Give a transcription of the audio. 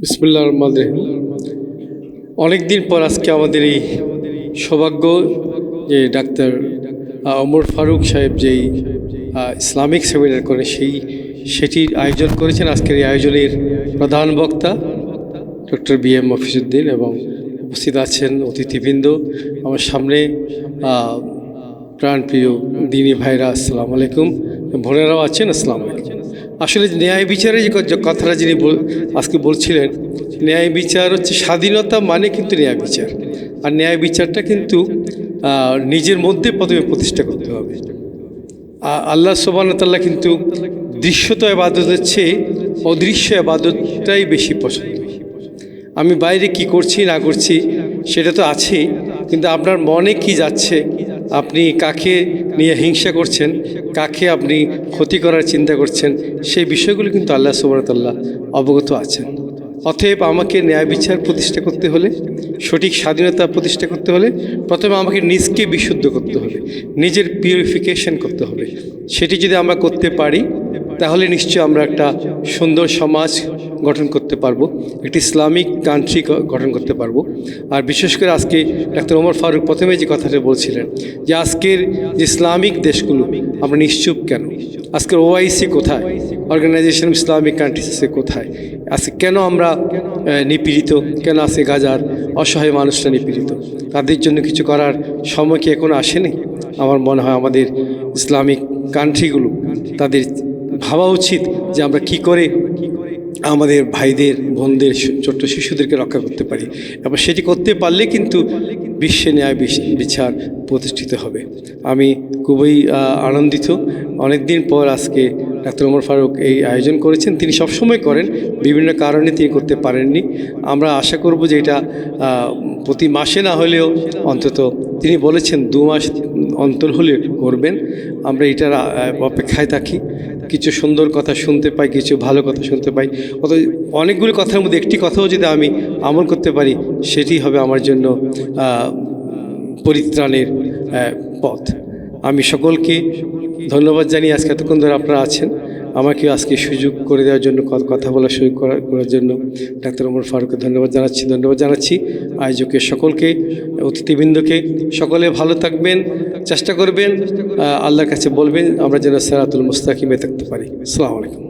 বিসমুল্লাহ রহমান রহিম। অনেক দিন পর আজকে আমাদের এই সৌভাগ্য যে ডাক্তার ওমর ফারুক সাহেব যেই ইসলামিক সেমিনার করে, সেই, সেটির আয়োজন করেছেন। আজকের এই আয়োজনের প্রধান বক্তা ডক্টর বি এম মফিজুদ্দিন এবং উপস্থিত আছেন অতিথিবৃন্দ। আমার সামনে প্রাণপ্রিয় দিনী ভাইরা, আসসালামু আলাইকুম। বোনেরাও আছেন, আসসালামু আলাইকুম। আসলে ন্যায় বিচারের যে কথাটা যিনি আজকে বলছিলেন, ন্যায় বিচার হচ্ছে স্বাধীনতা মানে কিন্তু ন্যায় বিচার। আর ন্যায় বিচারটা কিন্তু নিজের মধ্যে প্রথমে প্রতিষ্ঠা করতে হবে। আল্লাহ সোবানতাল্লাহ কিন্তু দৃশ্যত আবাদতের চেয়ে অদৃশ্য আবাদতটাই বেশি পছন্দ। আমি বাইরে কি করছি, না করছি, সেটা তো আছেই, কিন্তু আপনার মনে কি যাচ্ছে আপনি কাকে নিয়ে হিংসা করছেন, কাকে আপনি ক্ষতি করার চিন্তা করছেন, সেই বিষয়গুলো কিন্তু আল্লাহ সুবরতাল্লাহ অবগত আছেন। অতএব আমাকে ন্যায় বিচার প্রতিষ্ঠা করতে হলে, সঠিক স্বাধীনতা প্রতিষ্ঠা করতে হলে, প্রথমে আমাকে নিজকে বিশুদ্ধ করতে হবে, নিজের পিউরিফিকেশন করতে হবে। সেটি যদি আমরা করতে পারি তাহলে নিশ্চয়ই আমরা একটা সুন্দর সমাজ গঠন করতে পারব, একটি ইসলামিক কান্ট্রি গঠন করতে পারব। আর বিশেষ করে আজকে ডাক্তার ওমর ফারুক প্রথমে যে কথাটা বলছিলেন, যে আজকের যে ইসলামিক দেশগুলো, আমরা নিশ্চুপ কেন? আজকের ওআইসি কোথায়? অর্গানাইজেশন ইসলামিক কান্ট্রিজ আছে কোথায়? আজকে কেন আমরা নিপীড়িত? কেন আছে গাজার অসহায় মানুষরা নিপীড়িত? তাদের জন্য কিছু করার সময় কি এখনও আসেনি? আমার মনে হয় আমাদের ইসলামিক কান্ট্রিগুলো তাদের ভাবা উচিত যে আমরা কি করে আমাদের ভাইদের, বোনদের ছোট্ট শিশুদেরকে রক্ষা করতে পারি। এবং সেটি করতে পারলে কিন্তু বিশ্বে ন্যায় বিচার প্রতিষ্ঠিত হবে। আমি খুবই আনন্দিত। অনেক দিন পর আজকে ডাক্তার ওমর ফারুক এই আয়োজন করেছেন। তিনি সবসময় করেন, বিভিন্ন কারণে তিনি করতে পারেননি। আমরা আশা করব যে এটা প্রতি মাসে না হলেও অন্তত তিনি বলেছেন দু মাস অন্তর হলে করবেন। আমরা এটার অপেক্ষায় থাকি। কিছু সুন্দর কথা শুনতে পাই, কিছু ভালো কথা শুনতে পাই। অত অনেকগুলো কথার মধ্যে একটি কথাও যদি আমি আমল করতে পারি, সেটি হবে আমার জন্য পরিত্রাণের পথ। আমি সকলকে ধন্যবাদ জানিয়ে আজকে এতক্ষণ ধরে আপনারা আছেন। আমাকে আজকে সুযোগ করে দেওয়ার জন্য কথা বলার সুযোগ করা- করার জন্য ডাক্তার ওমর ফারুককে ধন্যবাদ জানাচ্ছি ধন্যবাদ জানাচ্ছি। আয়োজকের সকলকে, অতিথিবৃন্দকে, সকলে ভালো থাকবেন, চেষ্টা করবেন আল্লাহর কাছে বলবেন, আমরা যেন সেরাতুল মুস্তাকিমে থাকতে পারি। আসসালামু আলাইকুম।